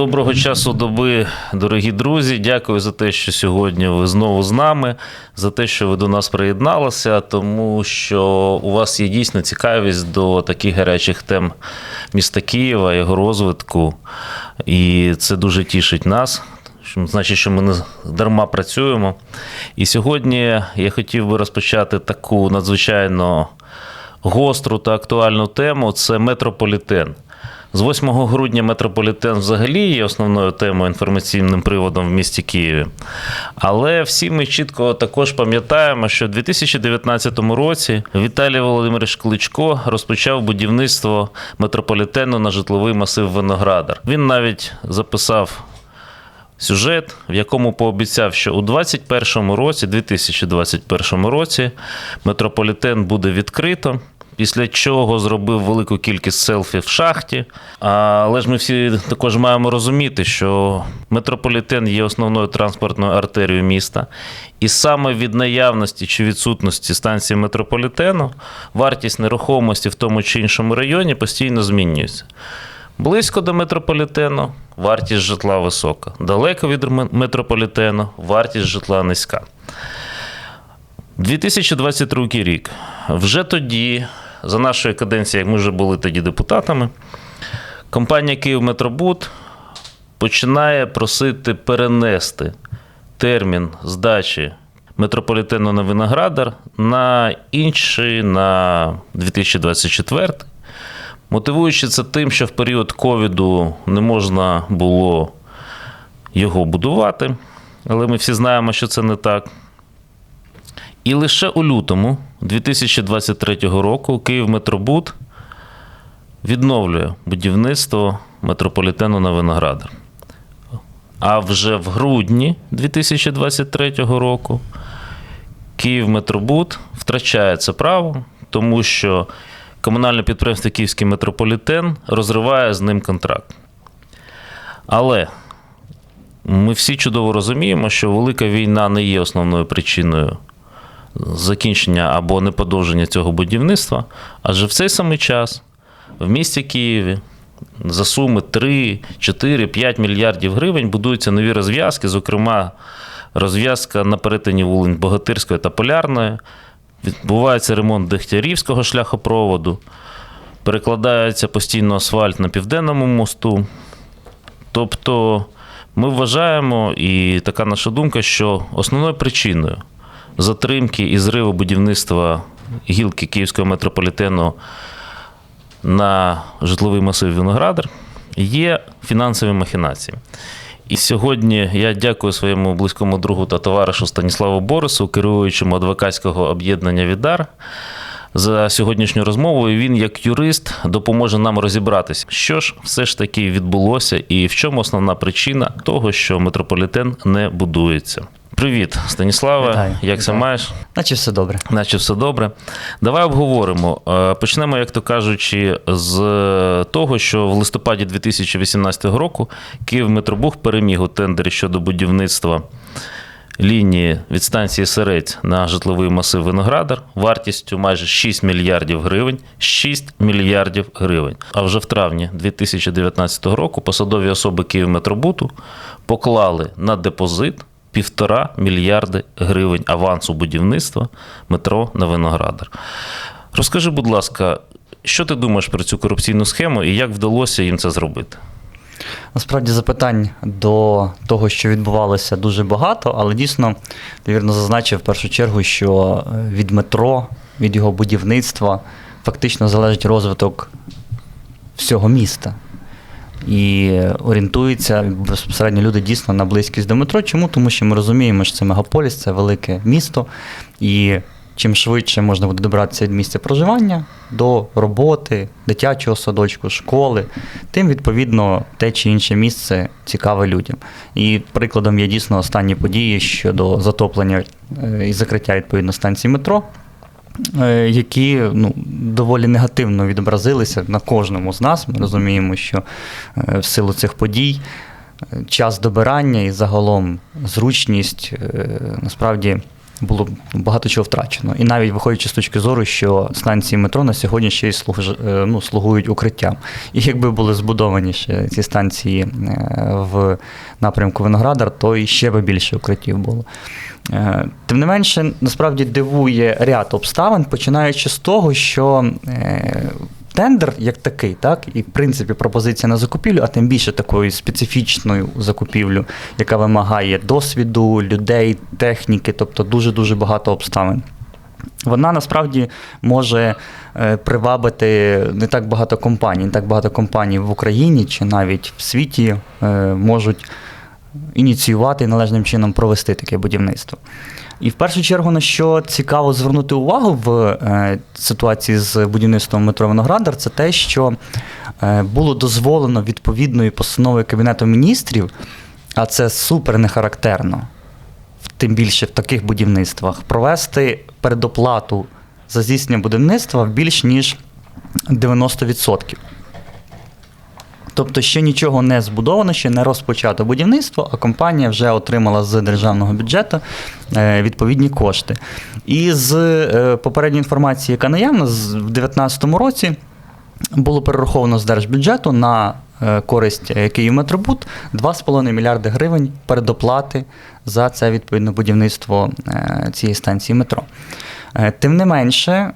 Доброго часу доби, дорогі друзі. Дякую за те, що сьогодні ви знову з нами, за те, що ви до нас приєдналися, тому що у вас є дійсно цікавість до таких гарячих тем міста Києва, його розвитку. І це дуже тішить нас. Значить, що ми не дарма працюємо. І сьогодні я хотів би розпочати таку надзвичайно гостру та актуальну тему це метрополітен. З 8 грудня метрополітен взагалі є основною темою інформаційним приводом в місті Києві. Але всі ми чітко також пам'ятаємо, що у 2019 році Віталій Володимирович Кличко розпочав будівництво метрополітену на житловий масив Виноградар. Він навіть записав сюжет, в якому пообіцяв, що у 2021 році, 2021 році, метрополітен буде відкрито. Після чого зробив велику кількість селфі в шахті. Але ж ми всі також маємо розуміти, що метрополітен є основною транспортною артерією міста. І саме від наявності чи відсутності станції метрополітену вартість нерухомості в тому чи іншому районі постійно змінюється. Близько до метрополітену вартість житла висока. Далеко від метрополітену вартість житла низька. 2022 рік. Вже тоді, за нашої каденції, як ми вже були тоді депутатами, компанія «Київметробуд» починає просити перенести термін здачі метрополітену на Виноградар на інший, на 2024. Мотивуючи це тим, що в період ковіду не можна було його будувати, але ми всі знаємо, що це не так. І лише у лютому 2023 року Київметробуд відновлює будівництво метрополітену на Виноградар. А вже в грудні 2023 року Київметробуд втрачає це право, тому що комунальне підприємство Київський метрополітен розриває з ним контракт. Але ми всі чудово розуміємо, що велика війна не є основною причиною закінчення або неподовження цього будівництва, адже в цей самий час в місті Києві за суми 3, 4, 5 мільярдів гривень будуються нові розв'язки, зокрема, розв'язка на перетині вулиць Богатирської та Полярної. Відбувається ремонт Дегтярівського шляхопроводу, перекладається постійно асфальт на південному мосту. Тобто ми вважаємо, і така наша думка, що основною причиною затримки і зриву будівництва гілки Київського метрополітену на житловий масив Виноградар є фінансові махінації. І сьогодні я дякую своєму близькому другу та товаришу Станіславу Борису, керуючому адвокатського об'єднання Відар. За сьогоднішню розмову він, як юрист, допоможе нам розібратися, що ж все ж таки відбулося, і в чому основна причина того, що метрополітен не будується. Привіт, Станіславе. Вітаю. Як це Вітаю. маєш? Наче все добре. Наче все добре. Давай обговоримо. Е, Почнемо, як то кажучи, з того, що в листопаді 2018 року Київметробух переміг у тендері щодо будівництва лінії від станції Серець на житловий масив Виноградар вартістю майже 6 мільярдів гривень. 6 мільярдів гривень. А вже в травні 2019 року посадові особи Київметробуту поклали на депозит півтора мільярди гривень авансу будівництва метро на Виноградар. Розкажи, будь ласка, що ти думаєш про цю корупційну схему і як вдалося їм це зробити? Насправді запитань до того, що відбувалося, дуже багато, але дійсно, ти вірно зазначив в першу чергу, що е, від метро, від його будівництва фактично залежить розвиток всього міста. І орієнтуються безпосередньо люди дійсно на близькість до метро. Чому? Тому що ми розуміємо, що це мегаполіс, це велике місто, і чим швидше можна буде добратися від місця проживання до роботи, дитячого садочку, школи, тим відповідно те чи інше місце цікаве людям. І прикладом є дійсно останні події щодо затоплення е, і закриття відповідно станції метро. Е, Які ну, доволі негативно відобразилися на кожному з нас. Ми розуміємо, що е, в силу цих подій е, час добирання і загалом зручність насправді було багато чого втрачено. І навіть виходячи з точки зору, що станції метро на сьогодні ще й служ, е, ну, слугують укриттям. І якби були збудовані ще ці станції е, в напрямку Виноградар, то і ще би більше укриттів було. Е, Тим не менше, насправді дивує ряд обставин, починаючи з того, що тендер як такий, так, і в принципі пропозиція на закупівлю, а тим більше такою специфічною закупівлю, яка вимагає досвіду, людей, техніки, тобто дуже-дуже багато обставин. Вона насправді може е, привабити не так багато компаній, не так багато компаній в Україні чи навіть в світі е, можуть ініціювати і належним чином провести таке будівництво. І в першу чергу, на що цікаво звернути увагу в е, ситуації з будівництвом метро Виноградар, це те, що е, було дозволено відповідною постановою Кабінету міністрів, а це супер не характерно, тим більше в таких будівництвах, провести передоплату за здійснення будівництва в більш ніж 90%. Тобто ще нічого не збудовано, ще не розпочато будівництво, а компанія вже отримала з державного бюджету е, відповідні кошти. І з е, попередньої інформації, яка наявна, в 2019 році було перераховано з держбюджету на е, користь Київметробуд 2,5 мільярди гривень передоплати за це відповідно будівництво цієї станції метро. Тим не менше,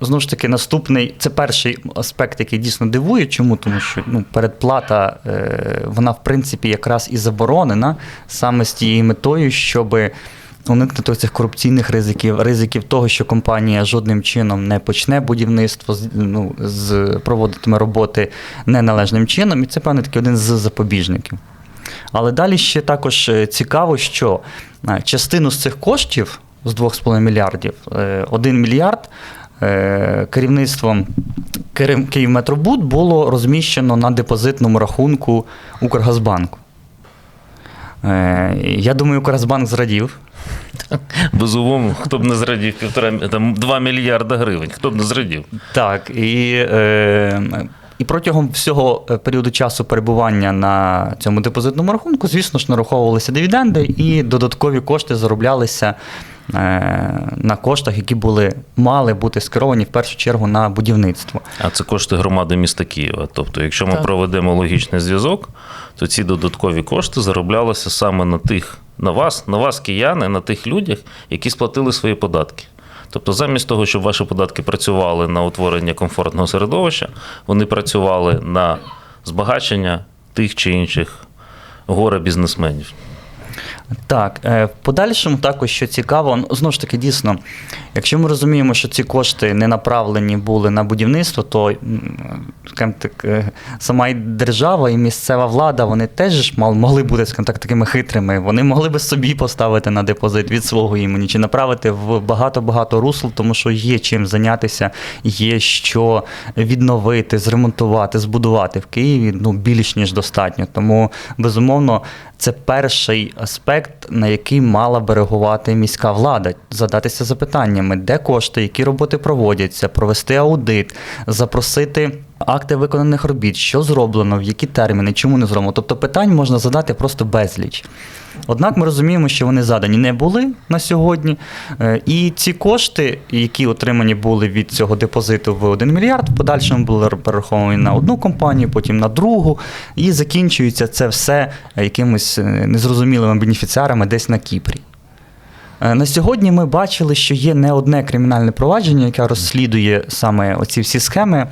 Знову ж таки, наступний це перший аспект, який дійсно дивує. Чому? Тому що ну, передплата, е, вона в принципі якраз і заборонена саме з тією метою, щоб уникнути цих корупційних ризиків, ризиків того, що компанія жодним чином не почне будівництво, ну, з, проводитиме роботи неналежним чином, і це певний такий один з запобіжників. Але далі ще також е, цікаво, що е, частину з цих коштів з 2,5 мільярдів, 1 мільярд керівництвом Київметробуд було розміщено на депозитному рахунку Укргазбанку. Е, Я думаю, Укргазбанк зрадів. Безумовно, хто б не зрадів півтора там 2 мільярда гривень, хто б не зрадів. Так, і, е, і протягом всього е, періоду часу перебування на цьому депозитному рахунку, звісно ж, нараховувалися дивіденди, і додаткові кошти зароблялися е, на коштах, які були, мали бути скеровані в першу чергу на будівництво. А це кошти громади міста Києва. Тобто, якщо ми Так. проведемо логічний зв'язок, то ці додаткові кошти зароблялися саме на тих, на вас, на вас, кияни, на тих людях, які сплатили свої податки. Тобто, замість того, щоб ваші податки працювали на утворення комфортного середовища, вони працювали на збагачення тих чи інших горе бізнесменів. Так, е, в подальшому також що цікаво, ну, знову ж таки, дійсно, якщо ми розуміємо, що ці кошти не направлені були на будівництво, то скажімо так, е, сама і держава і місцева влада вони теж могли бути скажімо так, такими хитрими. Вони могли би собі поставити на депозит від свого імені чи направити в багато-багато русел, тому що є чим зайнятися, є що відновити, зремонтувати, збудувати в Києві ну, більш ніж достатньо. Тому, безумовно, це перший аспект, на який мала би реагувати міська влада, задатися запитаннями, де кошти, які роботи проводяться, провести аудит, запросити акти виконаних робіт, що зроблено, в які терміни, чому не зроблено. Тобто питань можна задати просто безліч. Однак ми розуміємо, що вони задані не були на сьогодні. Е, І ці кошти, які отримані були від цього депозиту в 1 мільярд, в подальшому були перераховані на одну компанію, потім на другу, і закінчується це все якимись е, незрозумілими бенефіціарами десь на Кіпрі. Е, На сьогодні ми бачили, що є не одне кримінальне провадження, яке розслідує саме оці всі схеми.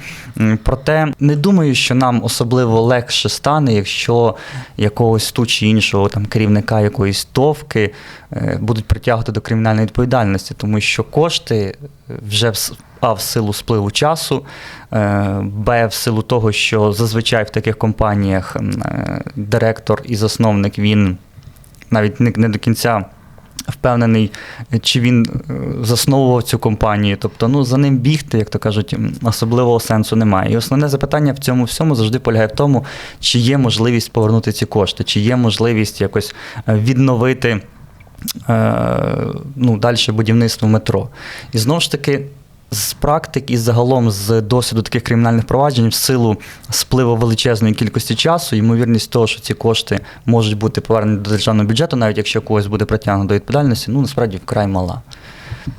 Проте не думаю, що нам особливо легше стане, якщо якогось ту чи іншого там керівника якоїсь товки е, будуть притягувати до кримінальної відповідальності, тому що кошти вже в а в силу спливу часу, е, б в силу того, що зазвичай в таких компаніях е, директор і засновник він навіть не до кінця впевнений, чи він е, засновував цю компанію. Тобто, ну за ним бігти, як то кажуть, особливого сенсу немає. І основне запитання в цьому всьому завжди полягає в тому, чи є можливість повернути ці кошти, чи є можливість якось е, відновити. е, Ну, далі будівництво метро. І знову ж таки, з практик і загалом з досвіду таких кримінальних проваджень в силу спливу величезної кількості часу, ймовірність того, що ці кошти можуть бути повернені до державного бюджету, навіть якщо когось буде притягнуто до відповідальності, ну насправді вкрай мала.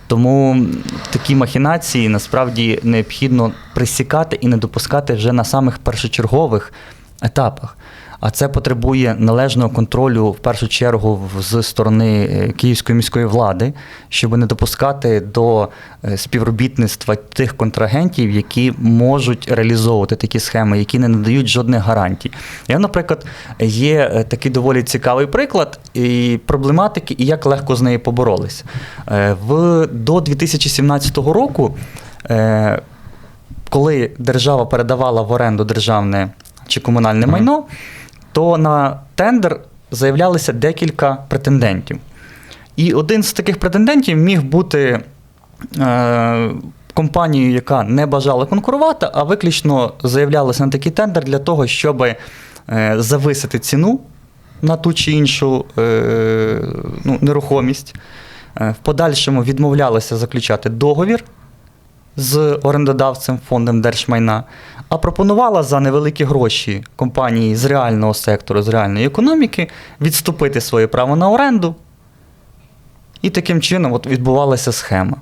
Тому такі махінації насправді необхідно присікати і не допускати вже на самих першочергових етапах. А це потребує належного контролю в першу чергу з сторони е, Київської міської влади, щоб не допускати до е, співробітництва тих контрагентів, які можуть реалізовувати такі схеми, які не надають жодних гарантій. Я, наприклад, є е, такий доволі цікавий приклад і проблематики, і як легко з нею поборолися. В до 2017 року. коли держава передавала в оренду державне чи комунальне майно, то на тендер заявлялося декілька претендентів. І один з таких претендентів міг бути е, компанією, яка не бажала конкурувати, а виключно заявлялася на такий тендер для того, щоб е, зависити ціну на ту чи іншу е, ну, нерухомість. Е, В подальшому відмовлялися заключати договір з орендодавцем фондом держмайна, а пропонувала за невеликі гроші компанії з реального сектору, з реальної економіки відступити своє право на оренду. І таким чином от відбувалася схема.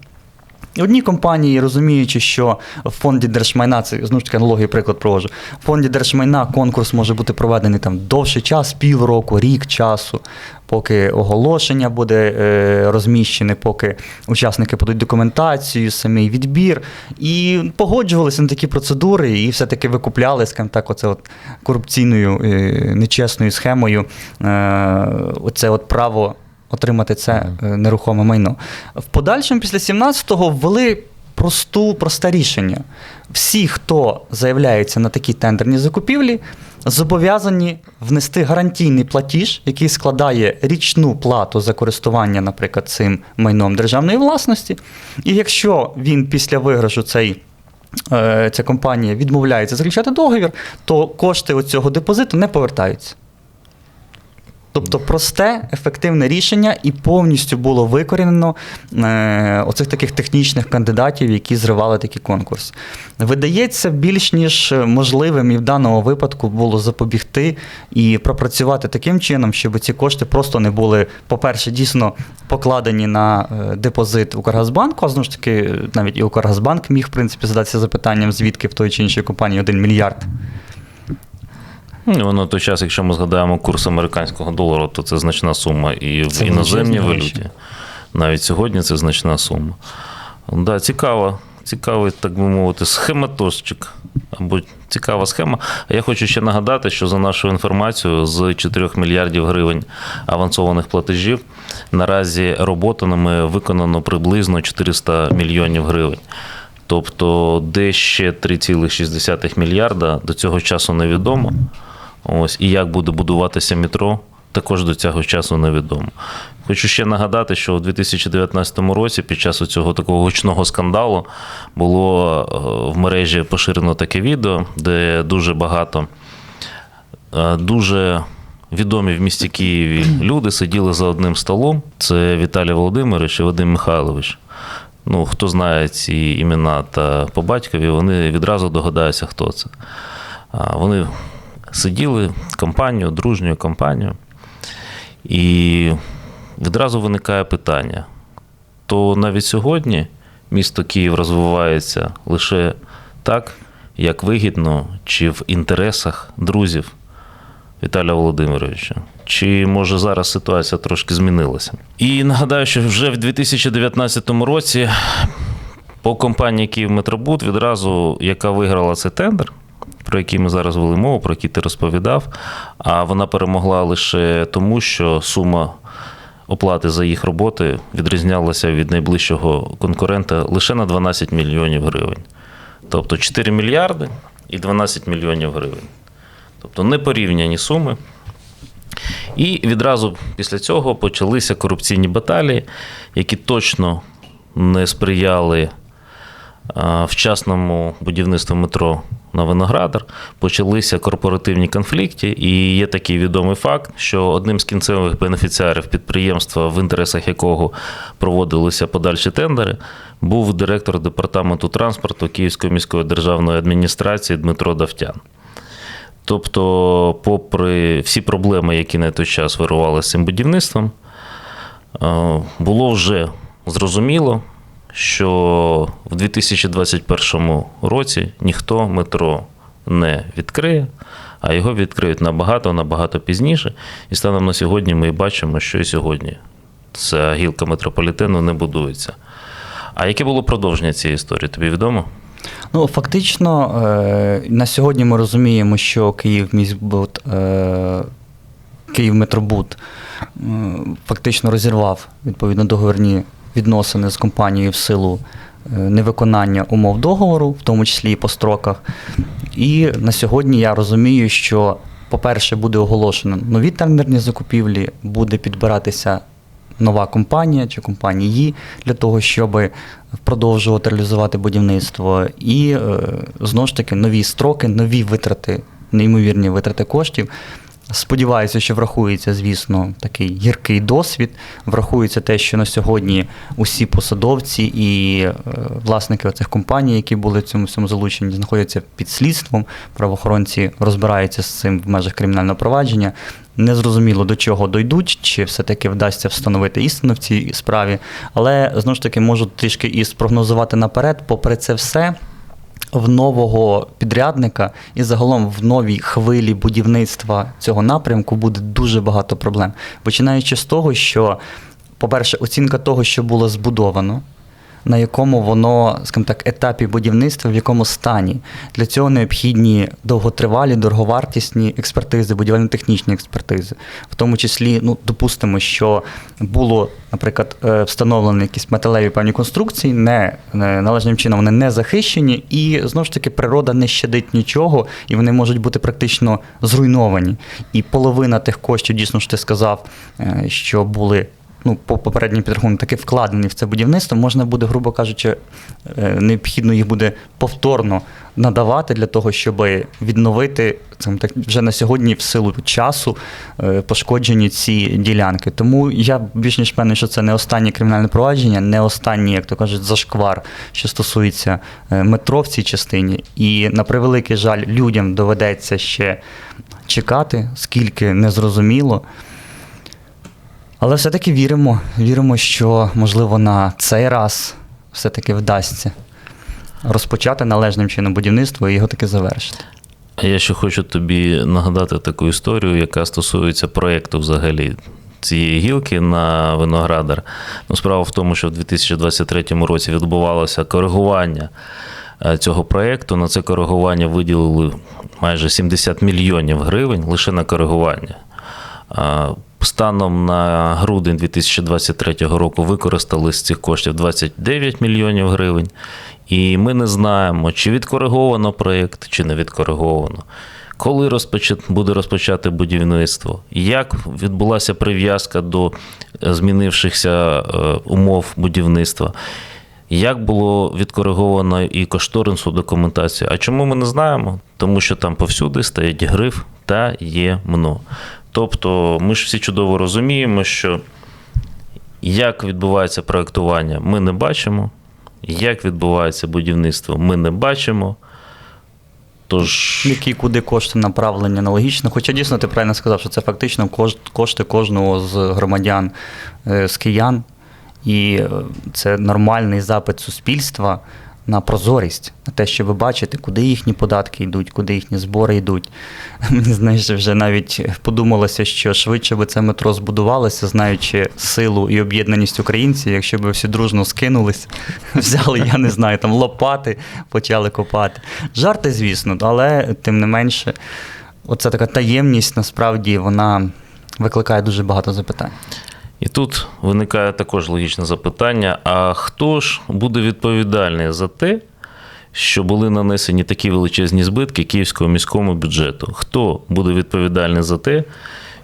Одні компанії, розуміючи, що в фонді держмайна, це знову ж таки аналогію приклад проводжу, в фонді держмайна конкурс може бути проведений там довший час, півроку, рік часу, поки оголошення буде е, розміщене, поки учасники подають документацію, самий відбір. І погоджувалися на такі процедури, і все-таки викупляли, скажімо так, оце от корупційною е, нечесною схемою е, оце от право отримати це е, нерухоме майно. В подальшому, після 17-го, ввели просту, просте рішення. Всі, хто заявляється на такі тендерні закупівлі, зобов'язані внести гарантійний платіж, який складає річну плату за користування, наприклад, цим майном державної власності. І якщо він після виграшу цей е, Ця компанія відмовляється заключати договір, то кошти цього депозиту не повертаються. Тобто просте, ефективне рішення і повністю було викорінено е, оцих таких технічних кандидатів, які зривали такі конкурси. Видається, більш ніж можливим і в даному випадку було запобігти і пропрацювати таким чином, щоб ці кошти просто не були, по-перше, дійсно покладені на е, депозит Укргазбанку, а знову ж таки, навіть і Укргазбанк міг, в принципі, задатися запитанням, звідки в той чи іншій компанії 1 мільярд. Ну, Воно той час, якщо ми згадаємо курс американського долару, то це значна сума і в іноземній валюті. Навіть сьогодні це значна сума. Да, цікаво. Цікавий, так би мовити, схематозчик. Або цікава схема. А я хочу ще нагадати, що за нашою інформацією, з 4 мільярдів гривень авансованих платежів наразі роботами виконано приблизно 400 мільйонів гривень. Тобто, де ще 3,6 мільярда до цього часу невідомо. Ось, і як буде будуватися метро, також до цього часу невідомо. Хочу ще нагадати, що у 2019 році, під час цього такого гучного скандалу, було е, в мережі поширено таке відео, де дуже багато е, дуже відомі в місті Києві люди сиділи за одним столом. Це Віталій Володимирович і Вадим Михайлович. Ну, хто знає ці імена та по батькові, вони відразу догадаються, хто це. Вони сиділи компанію, дружньою компанією, і відразу виникає питання: то навіть сьогодні місто Київ розвивається лише так, як вигідно, чи в інтересах друзів Віталія Володимировича. Чи може зараз ситуація трошки змінилася? І нагадаю, що вже в 2019 році по компанії Київметробуд відразу, яка виграла цей тендер, про який ми зараз вели мову, про який ти розповідав, а вона перемогла лише тому, що сума оплати за їх роботи відрізнялася від найближчого конкурента лише на 12 мільйонів гривень. Тобто 4 мільярди і 12 мільйонів гривень. Тобто непорівняні суми. І відразу після цього почалися корупційні баталії, які точно не сприяли вчасному будівництву метро на Виноградар почалися корпоративні конфлікти, і є такий відомий факт, що одним з кінцевих бенефіціарів підприємства, в інтересах якого проводилися подальші тендери, був директор департаменту транспорту Київської міської державної адміністрації Дмитро Давтян. Тобто, попри всі проблеми, які на той час вирували з цим будівництвом, е, було вже зрозуміло, що в 2021 році ніхто метро не відкриє, а його відкриють набагато набагато пізніше. І станом на сьогодні ми бачимо, що і сьогодні ця гілка метрополітену не будується. А яке було продовження цієї історії? Тобі відомо? Ну, фактично, е, на сьогодні ми розуміємо, що Київ міськбуд, е, Київ Метробуд фактично розірвав відповідно договірні відносини з компанією в силу е, невиконання умов договору, в тому числі і по строках. І на сьогодні я розумію, що, по-перше, буде оголошено нові тендерні закупівлі, буде підбиратися нова компанія чи компанії для того, щоб продовжувати реалізувати будівництво. І е, знову ж таки нові строки, нові витрати, неймовірні витрати коштів. Сподіваюся, що врахується, звісно, такий гіркий досвід. Врахується те, що на сьогодні усі посадовці і е, власники цих компаній, які були в цьому всьому залучені, знаходяться під слідством. Правоохоронці розбираються з цим в межах кримінального провадження. Незрозуміло до чого дойдуть, чи все-таки вдасться встановити істину в цій справі. Але знову ж таки можу трішки і спрогнозувати наперед, попри це все. В нового підрядника і загалом в новій хвилі будівництва цього напрямку буде дуже багато проблем. Починаючи з того, що, по-перше, оцінка того, що було збудовано, на якому воно, скажімо так, етапі будівництва, в якому стані. Для цього необхідні довготривалі, дороговартісні експертизи, будівельно-технічні експертизи. В тому числі, ну, допустимо, що було, наприклад, е, встановлені якісь металеві певні конструкції, не, належним чином вони не захищені, і знову ж таки природа не щадить нічого, і вони можуть бути практично зруйновані. І половина тих коштів, дійсно ж ти сказав, е, що були ну, по попереднім підрахункам таки вкладені в це будівництво, можна буде, грубо кажучи, е, необхідно їх буде повторно надавати для того, щоб відновити скажімо так, вже на сьогодні в силу часу е, пошкоджені ці ділянки. Тому я більш ніж певний, що це не останнє кримінальне провадження, не останній, як то кажуть, зашквар, що стосується е, метро в цій частині. І на превеликий жаль, людям доведеться ще чекати, скільки незрозуміло. Але все-таки віримо, віримо, що можливо на цей раз все-таки вдасться розпочати належним чином будівництво і його таки завершити. Я ще хочу тобі нагадати таку історію, яка стосується проєкту взагалі цієї гілки на Виноградар. Ну, справа в тому, що в 2023 році відбувалося коригування е, цього проєкту. На це коригування виділили майже 70 мільйонів гривень лише на коригування. Станом на грудень 2023 року використали з цих коштів 29 мільйонів гривень. І ми не знаємо, чи відкориговано проєкт, чи не відкориговано. Коли розпочат, буде розпочати будівництво, як відбулася прив'язка до е, змінившихся е, умов будівництва, як було відкориговано і кошторисну документацію? А чому ми не знаємо? Тому що там повсюди стоїть гриф та ємно. Тобто ми ж всі чудово розуміємо, що як відбувається проектування, ми не бачимо, як відбувається будівництво, ми не бачимо. Тож, Які куди кошти направлені аналогічно. Хоча дійсно ти правильно сказав, що це фактично кош- кошти кожного з громадян, е, з киян, і е, це нормальний запит суспільства на прозорість, на те, щоб бачити, куди їхні податки йдуть, куди їхні збори йдуть. Мені знаєш, вже навіть подумалося, що швидше би це метро збудувалося, знаючи силу і об'єднаність українців, якщо б всі дружно скинулись, взяли, я не знаю, там лопати, почали копати. Жарти, звісно, але тим не менше, оця така таємність насправді вона викликає дуже багато запитань. І тут виникає також логічне запитання: а хто ж буде відповідальний за те, що були нанесені такі величезні збитки Київському міському бюджету? Хто буде відповідальний за те,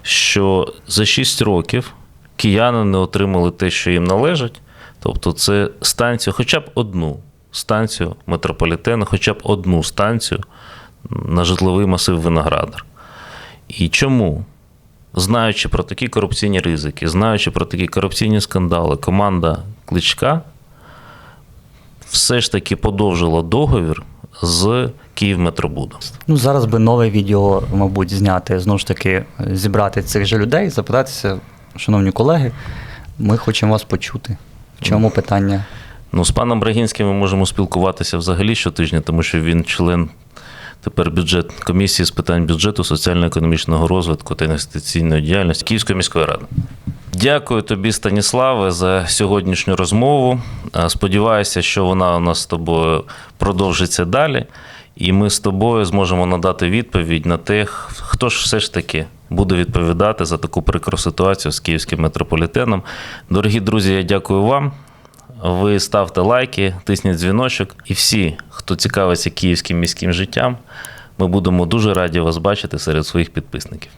що за 6 років кияни не отримали те, що їм належить? Тобто, це станцію, хоча б одну станцію метрополітену, хоча б одну станцію на житловий масив Виноградар. І чому? Знаючи про такі корупційні ризики, знаючи про такі корупційні скандали, команда Кличка все ж таки подовжила договір з Київметробудом. Ну, зараз би нове відео, мабуть, зняти, знову ж таки, зібрати цих же людей, запитатися, шановні колеги, ми хочемо вас почути. В чому питання? Ну, з паном Брагінським ми можемо спілкуватися взагалі щотижня, тому що він член тепер бюджет комісії з питань бюджету, соціально-економічного розвитку та інвестиційної діяльності Київської міської ради. Дякую тобі, Станіславе, за сьогоднішню розмову. Сподіваюся, що вона у нас з тобою продовжиться далі, і ми з тобою зможемо надати відповідь на те, хто ж все ж таки буде відповідати за таку прикру ситуацію з київським метрополітеном. Дорогі друзі, я дякую вам. Ви ставте лайки, тисніть дзвіночок. І всі, хто цікавиться київським міським життям, ми будемо дуже раді вас бачити серед своїх підписників.